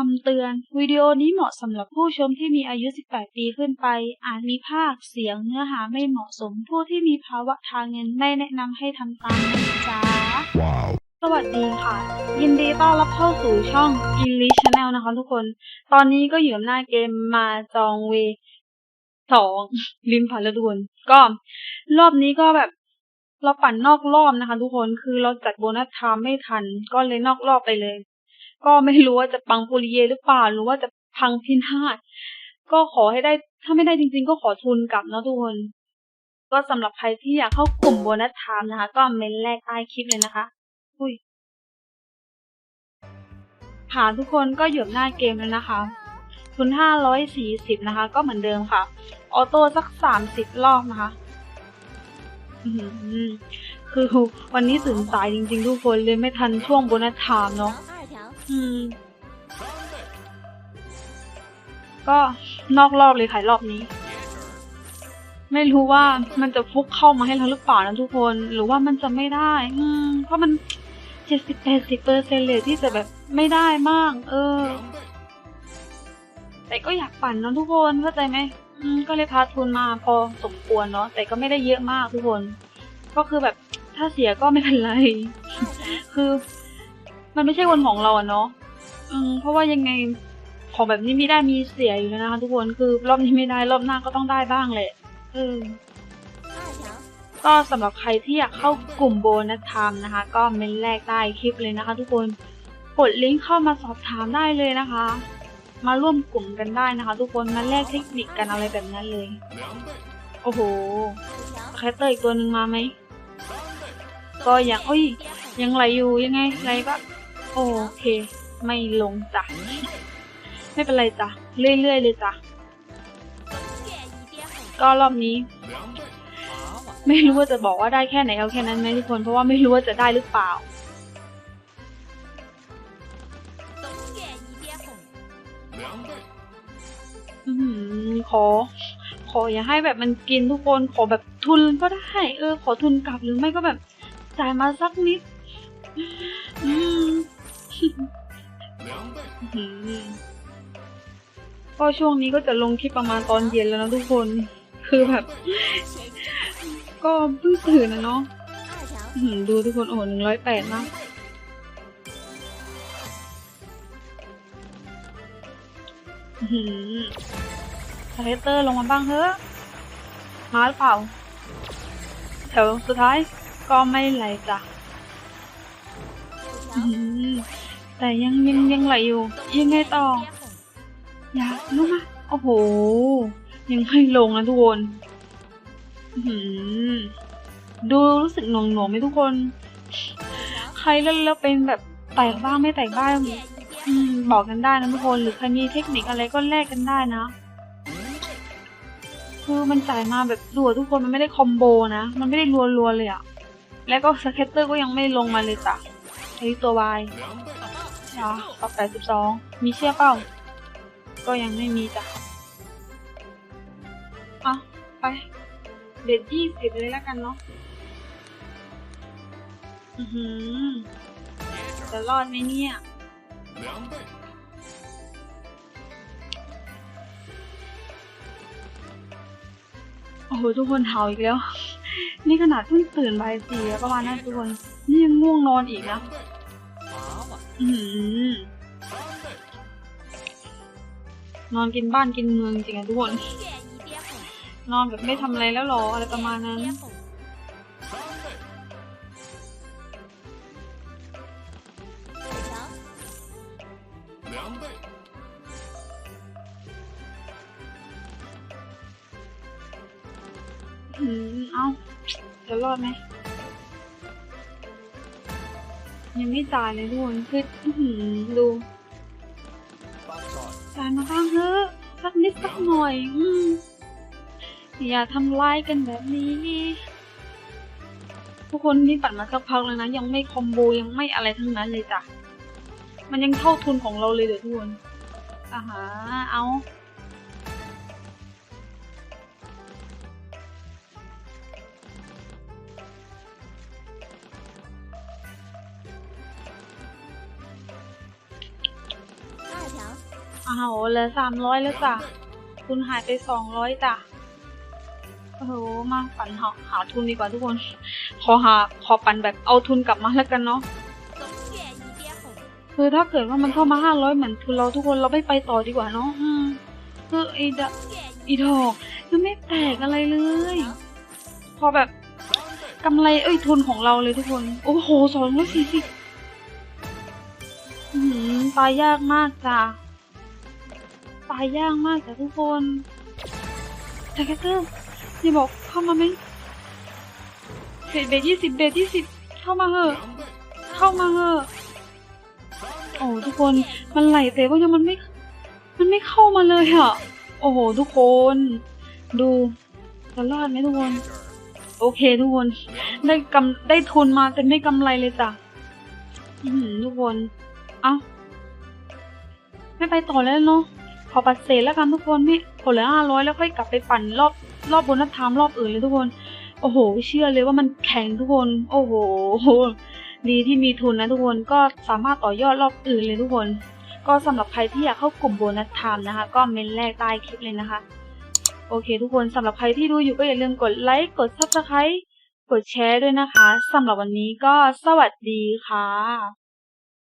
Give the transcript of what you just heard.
อน วิดีโอนี้เหมาะสำหรับผู้ชมที่มีอายุ 18 ปีขึ้นไป อาจมีภาพเสียงเนื้อหาไม่เหมาะสม ผู้ที่มีภาวะทางเงินไม่แนะนำให้ทำตามนะจ๊ะ Wow. สวัสดีค่ะ ยินดีต้อนรับเข้าสู่ช่อง English Channel นะคะทุกคน ตอนนี้ก็อยู่กับหน้าเกมมาจองเวสองลิมผ่านฤดูนก็ รอบนี้ก็แบบเราปั่นนอกรอบนะคะ ทุกคนคือเราจัดโบนัสไทม์ไม่ทัน ก็เลยนอกรอบไปเลย ก็ไม่รู้ว่าจะปังปุริเยหรือเปล่าหรือว่าจะพังพินาศก็ขอให้ได้ถ้าไม่ได้จริง ๆ ก็ขอทุนกลับนะทุกคน ก็สำหรับใครที่อยากเข้ากลุ่มโบนัสไทม์นะคะ ก็เมนแรกใต้คลิปเลยนะคะ อุ้ยค่ะทุกคนก็อยู่หน้าเกมแล้วนะคะทุนห้าร้อยสี่สิบนะคะ ก็เหมือนเดิมค่ะ ออโต้สักสามสิบรอบนะคะคือวันนี้ตื่นสายจริง ๆ ทุกคนเลยไม่ทันช่วงโบนัสไทม์เนาะ， อืม ก็นอกรอบเลยค่ะรอบนี้ ไม่รู้ว่ามันจะฟุกเข้ามาให้เราหรือเปล่านะทุกคน หรือว่ามันจะไม่ได้ อืม เพราะมันเจ็ดสิบแปดสิบเปอร์เซ็นเลยที่จะแบบไม่ได้มาก เออ แต่ก็อยากปั่นนอะทุกคนเข้าใจไหมอืมก็เลยพาทุนมาพอสมควรเนาะแต่ก็ไม่ได้เยอะมากทุกคน ก็คือแบบถ้าเสียก็ไม่เป็นไร คือ มันไม่ใช่วันของเราอะเนาะอืมเพราะว่ายังไงของแบบนี้มีได้มีเสียอยู่แล้วนะคะทุกคนคือรอบนี้ไม่ได้รอบหน้าก็ต้องได้บ้างแหละอืมก็สำหรับใครที่อยากเข้ากลุ่มโบนัสไามนะคะ ก็เมนแรกได้คลิปเลยนะคะ ทุกคนกดลิงก์เข้ามาสอบถามได้เลยนะคะ มาร่วมกลุ่มกันได้นะคะ ทุกคนมาแลกเทคนิคกันอะไรแบบนั้นเลย โอ้โหแคตเตอร์อีกตัวหนึ่งมาไหมก็อย่างโอ้ยยังไหลอยู่ยังไงไหลปะ โอเค ไม่ลงจ้ะ ไม่เป็นไรจ้ะ เรื่อยๆเลยจ้ะ ก็รอบนี้ ไม่รู้ว่าจะบอกว่าได้แค่ไหนเอาแค่นั้นไหมทุกคน เพราะว่าไม่รู้ว่าจะได้หรือเปล่า ขอ ขออย่าให้แบบมันกินทุกคน ขอแบบทุนก็ได้ เออ ขอทุนกลับหรือไม่ก็แบบจ่ายมาสักนิด อืม ก็ช่วงนี้ก็จะลงคลิปประมาณตอนเย็นแล้วนะทุกคน คือแบบ ก็เพิ่งตื่นนะเนาะดูทุกคนโอ้หนึ่งร้อยแปดนะคาแรคเตอร์ลงมาบ้างเถอะ มาหรือเปล่า แถวสุดท้ายก็ไม่ไหลจ้ะ แต่ยังยังยังไหลอยู่ ยังไงต่อ อย่าลุกมาโอ้โห ยังไม่ลงนะทุกคนดูรู้สึกหน่วงหน่วงไหมทุกคน ใครแล้วแล้วเป็นแบบแตกบ้างไม่แตกบ้างบอกกันได้นะทุกคน หรือใครมีเทคนิคอะไรก็แลกกันได้นะ คือมันจ่ายมาแบบรัวทุกคนมันไม่ได้คอมโบนะ มันไม่ได้รัวๆเลยอะแล้วก็สเก็ตเตอร์ก็ยังไม่ลงมาเลยจ้ะ ไอตัววายจ้ะต่อแปดสิบสองมีเชื่อเปล่า ก็ยังไม่มีจ้ะอะไป เด็ดยี่สิบเลยแล้วกันเนาะ อือหือ จะรอดไหมเนี่ยโอ้โหทุกคนเห่าอีกแล้ว นี่ขนาดเพิ่งตื่นบ่ายสี่ประมาณนั้นทุกคน นี่ยังง่วงนอนอีกนะ นอนกินบ้านกินเมืองจริงอะทุกคน นอนแบบไม่ทำอะไรแล้วหรออะไรประมาณนั้นอืม เอาจะรอดไหม ยังไม่จ่ายเลยทุกคนคือหือดูจ่ายมาบ้างเถอะสักนิดสักหน่อย อืมอย่าทำร้ายกันแบบนี้ทุกคนนี่ปั่นมาสักพักแล้วนะ ยังไม่คอมโบยังไม่อะไรทั้งนั้นเลยจ้ะ มันยังเท่าทุนของเราเลยเดี๋ยวทุกคนอ่าฮะเอา เอาเหลือสามร้อยแล้วจ้ะ คุณหายไปสองร้อยจ้ะ โอ้โห มาปั่นหาหาทุนดีกว่าทุกคน ขอหาขอปั่นแบบเอาทุนกลับมาแล้วกันเนาะคือถ้าเกิดว่ามันเข้ามาห้าร้อยเหมือนทุนเราทุกคนเราไม่ไปต่อดีกว่าเนาะคือไอ้ดอีดอกยังไม่แตกอะไรเลย พอแบบกำไรเอ้ยทุนของเราเลยทุกคน โอ้โหสองร้อยสี่สิบตายยากมากจ้าายยากมากจ้ะทุกคนแจ็คเกตเตอร์นี่บอกเข้ามาไหมเบดเบดยี่สิบเบดยี่สิบเข้ามาเหอะ เข้ามาเหอะ โอ้ทุกคนมันไหลแต่ว่ายังมันไม่ มันไม่เข้ามาเลยอะโอ้โหทุกคน ดูจะรอดไหมทุกคน โอเคทุกคน ได้กำได้ทุนมาแต่ไม่กำไรเลยจ้ะอือหือทุกคน เอ้าไม่ไปต่อแล้วเนาะ ขอปัดเศษแล้วกันทุกคนไม่ผลเหลือห้าร้อยแล้วค่อยกลับไปปั่นรอบรอบโบนัสไทม์รอบอื่นเลยทุกคน โอ้โห เชื่อเลยว่ามันแข็งทุกคน โอ้โห ดีที่มีทุนนะทุกคนก็สามารถต่อยอดรอบอื่นเลยทุกคน ก็สำหรับใครที่อยากเข้ากลุ่มโบนัสไทม์นะคะ ก็เมนแรกใต้คลิปเลยนะคะ โอเค ทุกคนสำหรับใครที่ดูอยู่ก็อย่าลืมกดไลค์กด subscribe กดแชร์ด้วยนะคะสำหรับวันนี้ก็สวัสดีค่ะ